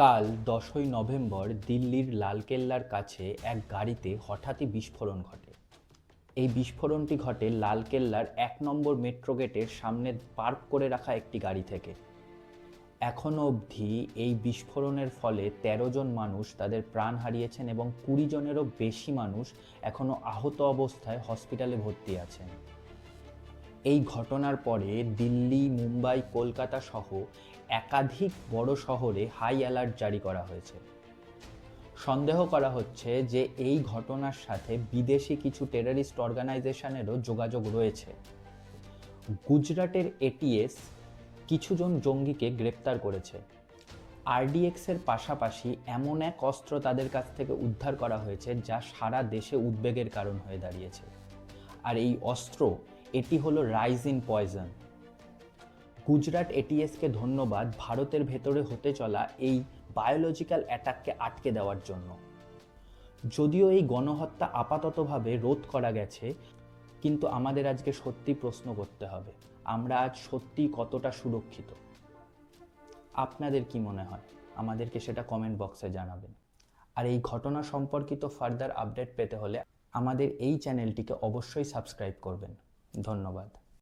কাল দশই নভেম্বর দিল্লির লালকেল্লার কাছে এক গাড়িতে হঠাৎই বিস্ফোরণ ঘটে। এই বিস্ফোরণটি ঘটে লালকেল্লার এক নম্বর মেট্রো গেটের সামনে পার্ক করে রাখা একটি গাড়ি থেকে। এখনও অবধি এই বিস্ফোরণের ফলে ১৩ জন মানুষ তাদের প্রাণ হারিয়েছেন এবং কুড়ি জনেরও বেশি মানুষ এখনও আহত অবস্থায় হসপিটালে ভর্তি আছেন। এই ঘটনার পরে দিল্লি, মুম্বাই, কলকাতা সহ একাধিক বড় শহরে হাই অ্যালার্ট জারি করা হয়েছে। সন্দেহ করা হচ্ছে যে এই ঘটনার সাথে বিদেশি কিছু টেররিস্ট অর্গানাইজেশনেরও যোগাযোগ রয়েছে। গুজরাটের এটিএস কিছুজন জঙ্গিকে গ্রেপ্তার করেছে। আরডিএক্সের পাশাপাশি এমন এক অস্ত্র তাদের কাছ থেকে উদ্ধার করা হয়েছে যা সারা দেশে উদ্বেগের কারণ হয়ে দাঁড়িয়েছে। আর এই অস্ত্র এটি হলো রাইজ ইন পয়জন গুজরাট এটিএসকে ধন্যবাদ ভারতের ভেতরে হতে চলা এই বায়োলজিক্যাল অ্যাটাককে আটকে দেওয়ার জন্য। যদিও এই গণহত্যা আপাততভাবে রোধ করা গেছে, কিন্তু আমাদের আজকে সত্যি প্রশ্ন করতে হবে, আমরা আজ সত্যি কতটা সুরক্ষিত? আপনাদের কি মনে হয়? আমাদেরকে সেটা কমেন্ট বক্সে জানাবেন। আর এই ঘটনা সম্পর্কিত ফার্দার আপডেট পেতে হলে আমাদের এই চ্যানেলটিকে অবশ্যই সাবস্ক্রাইব করবেন। ধন্যবাদ।